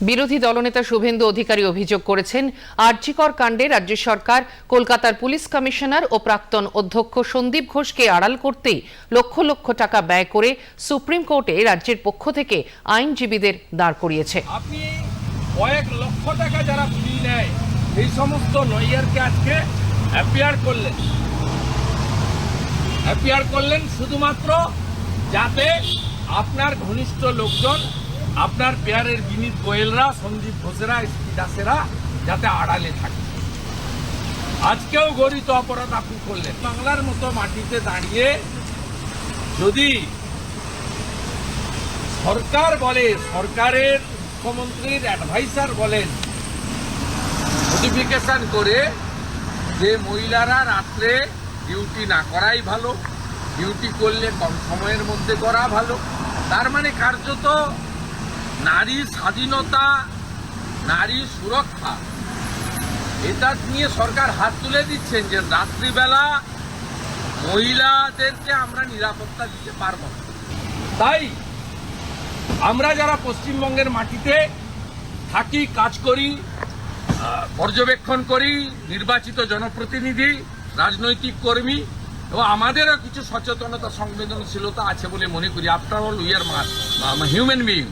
বিরোধী দলনেতা শুভেন্দু অধিকারী অভিযোগ করেছেন, আর্জিকর কাণ্ডে রাজ্য সরকার, কলকাতার পুলিশ কমিশনার ও প্রাক্তন অধ্যক্ষ সন্দীপ ঘোষকে আড়াল করতেই লক্ষ লক্ষ টাকা ব্যয় করে সুপ্রিম কোর্টে রাজ্যের পক্ষ থেকে আইনজীবীদের দাঁড় করিয়েছে। আপনি কয়েক লক্ষ টাকা যারা ফি নেয়, এই সমস্ত লয়ারকে আজকে অ্যাপিয়ার করলেন। অ্যাপিয়ার করলেন শুধুমাত্র যাতে আপনার ঘনিষ্ঠ লোকজন আপনার পেয়ারের বিনীত গোয়েলরা, সন্দীপ ঘোষেরা এসপি দাসেরা যাতে আড়ালে থাকে। আজকেও গরিত অপরাধ আপনি করলেন। বাংলার মতো মাটিতে দাঁড়িয়ে যদি সরকার বলে, সরকারের মুখ্যমন্ত্রীর অ্যাডভাইসার বলেন নোটিফিকেশন করে যে মহিলারা রাত্রে ডিউটি না করাই ভালো ডিউটি করলে কম সময়ের মধ্যে করা ভালো। তার মানে কার্যত নারী স্বাধীনতা, নারী সুরক্ষা, এটা নিয়ে সরকার হাত তুলে দিচ্ছেন যে রাত্রিবেলা মহিলাদেরকে আমরা নিরাপত্তা দিতে পারব। তাই আমরা যারা পশ্চিমবঙ্গের মাটিতে থাকি, কাজ করি পর্যবেক্ষণ করি, নির্বাচিত জনপ্রতিনিধি, রাজনৈতিক কর্মী এবং আমাদেরও কিছু সচেতনতা, সংবেদনশীলতা আছে বলে মনে করি after all we are human being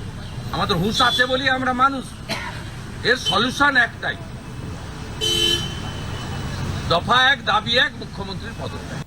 আমাদের হুশ আছে বলি আমরা মানুষ। এর সলিউশন একটাই। দফা এক, দাবি এক, মুখ্যমন্ত্রীর পদত্যাগ।